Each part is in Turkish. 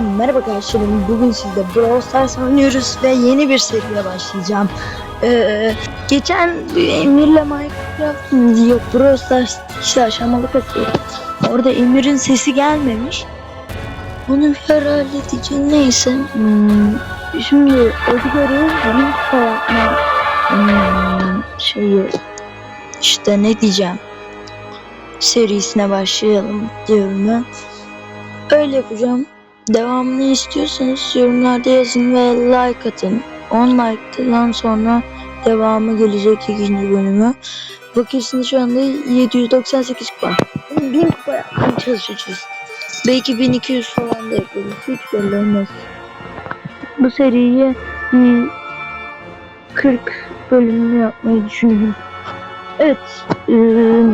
Merhaba arkadaşlarım. Bugün sizde Brawl Stars oynuyoruz ve yeni bir seriye başlayacağım. Ee, geçen Emir'le Minecraft yok Brawl Stars işte aşamalı katıyor. Orada Emir'in sesi gelmemiş. Onu bir ara halledeceğim. Neyse. Hmm, şimdi Edgar'ı link yapma hmm, şeyi işte ne diyeceğim serisine başlayalım diyorum ben. Öyle yapacağım. Devamını istiyorsanız yorumlarda yazın ve like atın. 10 like'dan sonra devamı gelecek ikinci bölümü. Bakıyorsunuz şu anda 798 kupa. 1000 kupa çalışacağız. Belki 1200 falan da yaparız. Hiç belli olmaz. Bu seriyi bir 40 bölümünü yapmayı düşünüyorum. Evet. eee,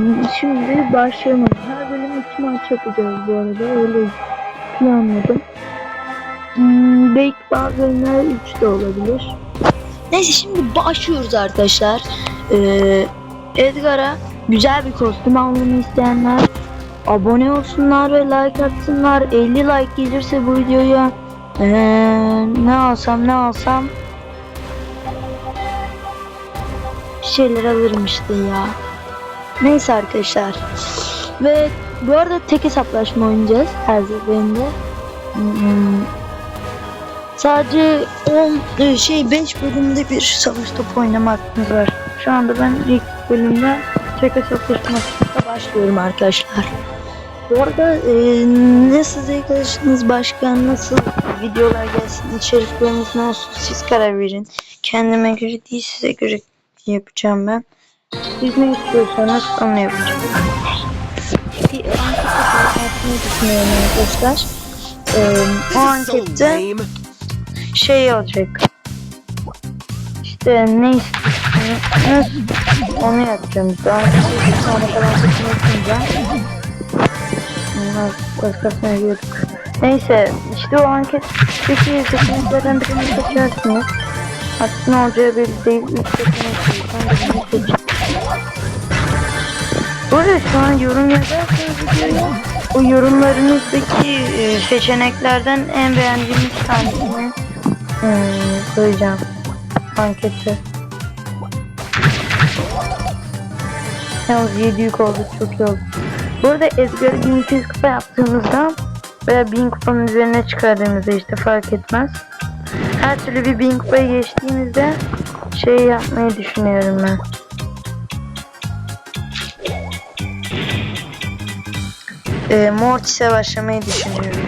şimdi başlayalım. Her bölüm iki maç yapacağız bu arada. Öyle planladım. Hmm, belki bazı bölümler 3 de olabilir. Neyse şimdi başlıyoruz arkadaşlar. Ee, Edgar'a güzel bir kostüm almamı isteyenler abone olsunlar ve like atsınlar. 50 like gelirse bu videoya ee, ne alsam ne alsam bir şeyler alırım işte ya. Neyse arkadaşlar. Ve bu arada tek hesaplaşma oynayacağız her seferinde. Hmm. Sadece 10 e, şey 5 bölümde bir savaş topu oynama hakkımız var. Şu anda ben ilk bölümde tek hesaplaşmasına başlıyorum arkadaşlar. Bu arada e, nasıl zevk alırsınız başka nasıl videolar gelsin içerikleriniz ne olsun siz karar verin. Kendime göre değil size göre yapacağım ben. Siz ne istiyorsanız onu yapacağım. Yapmayı düşünüyorum arkadaşlar. Ee, o ankette şey olacak. İşte ne istiyorsanız onu yapacağım. Daha önce bir tane falan seçmek Bunlar başkasına girdik. Neyse işte o anketteki seçeneklerden birini seçersiniz. Ne olacağı belli değil. İlk seçenek değil. Ben de bunu seçtim. Bu arada şu an yorum yazarsanız videoya o yorumlarınızdaki e, seçeneklerden en beğendiğiniz tanesini e, koyacağım ankete. Yalnız 7 yük oldu çok iyi oldu. Bu arada Edgar'ı 1200 kupa yaptığımızda veya 1000 kupanın üzerine çıkardığımızda işte fark etmez. Her türlü bir 1000 kupayı geçtiğimizde şey yapmayı düşünüyorum ben. E, Mortis'e başlamayı düşünüyorum.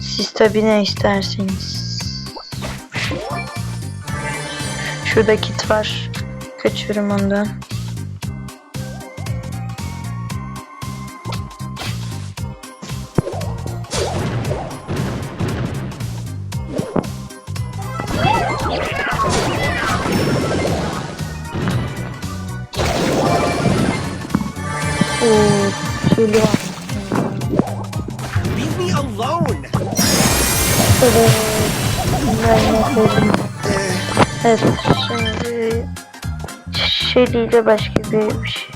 Siz tabi ne isterseniz. Şurada kit var. Kaçıyorum ondan. Var. Leave me alone. Ben ne koydum? Evet, şimdi Shelly ile başka bir şey.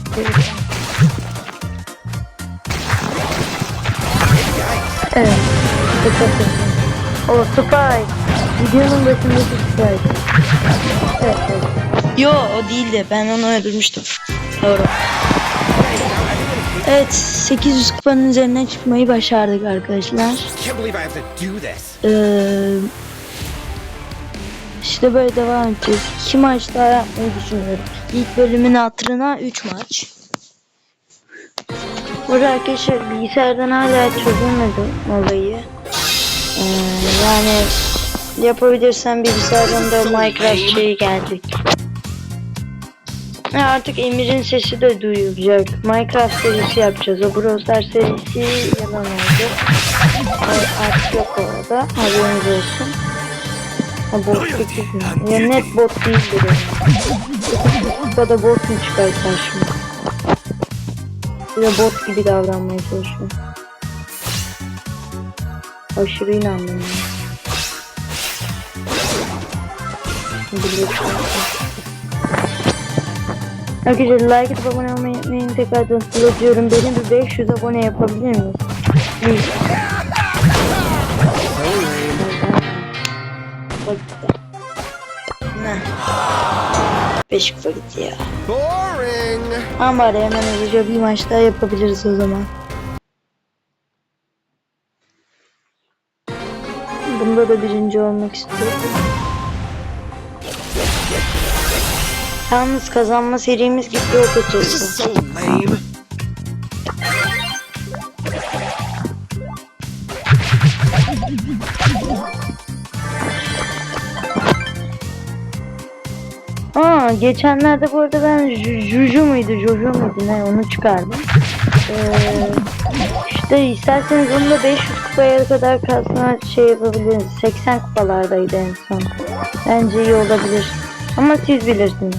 Evet, çok güzel. O Spike. Videonun başındaki Spike. Evet, evet. Yo o değildi. Ben onu öldürmüştüm. Doğru. Evet 800 kupanın üzerine çıkmayı başardık arkadaşlar. Ee, işte böyle devam edeceğiz. 2 maç daha yapmayı düşünüyorum. İlk bölümün hatırına 3 maç. Burada arkadaşlar bilgisayardan hala çözemedim olayı. Ee, yani yapabilirsem bilgisayardan da Minecraft şeyi gelecek. Ha, artık Emir'in sesi de duyulacak. Minecraft serisi yapacağız. O Brawl Stars serisi yalan oldu. Artık yok orada. Haberiniz olsun. Ha bot değil. Ya net bot değildir yani. Ya da bot mu çıkar karşıma? Bir de bot gibi davranmaya çalışıyor. Aşırı inandım. Biliyorum. Arkadaşlar like atıp abone olmayı unutmayın. Tekrardan hatırlatıyorum. Beni bir 500 abone yapabilir miyiz? Please. Beş kupa ya. Boring. Ama bari hemen hızlıca bir maç daha yapabiliriz o zaman. Bunda da birinci olmak istiyorum. Yalnız kazanma serimiz gitti o kötü This is oldu. so lame. Aa geçenlerde bu arada ben Ju- Juju muydu Jojo muydu ne onu çıkardım. Ee, işte isterseniz onu da 500 kupaya kadar kasma şey yapabiliriz. 80 kupalardaydı en son. Bence iyi olabilir. Ama siz bilirsiniz.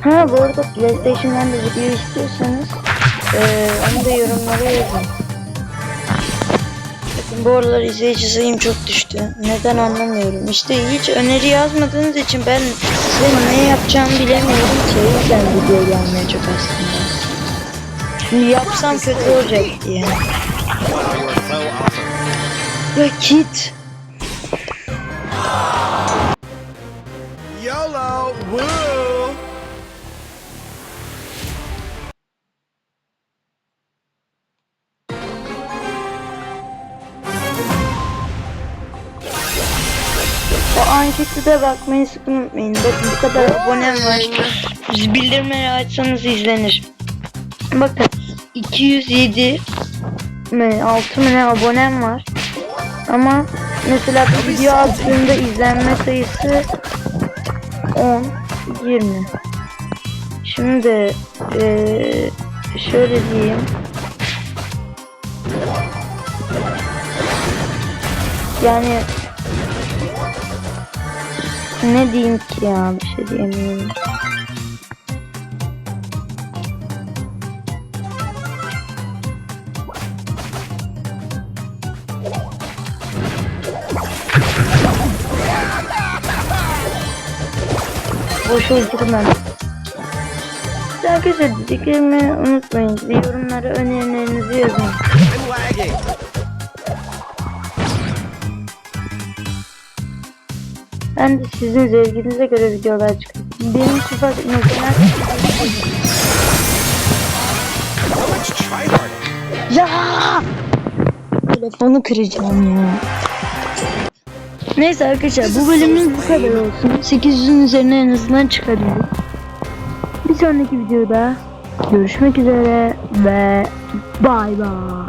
Ha bu arada PlayStation'dan da video istiyorsanız ee, onu da yorumlara yazın. Bakın bu aralar izleyici sayım çok düştü. Neden anlamıyorum. İşte hiç öneri yazmadığınız için ben size ne yapacağımı bilemiyorum ki. Yüzden video gelmiyor çok aslında. Şimdi yapsam kötü olacak diye. Ya Kit. O anketi de bakmayı sakın unutmayın. Bakın bu kadar abonem var. Siz bildirimleri açsanız izlenir. Bakın 207 mi 6 mı ne abonem var. Ama mesela bir video attığında izlenme sayısı 10 20. Şimdi eee, şöyle diyeyim. Yani ne diyeyim ki ya bir şey diyemiyorum. Boş uydurmam. Arkadaşlar dediklerimi unutmayın. Yorumlara önerilerinizi yazın. Ben de sizin zevkinize göre videolar çıkartayım. Benim sıfat mesela. Ya! Telefonu kıracağım ya. Neyse arkadaşlar bu bölümün bu kadar olsun. 800'ün üzerine en azından çıkarıyorum. Bir sonraki videoda görüşmek üzere ve bay bay.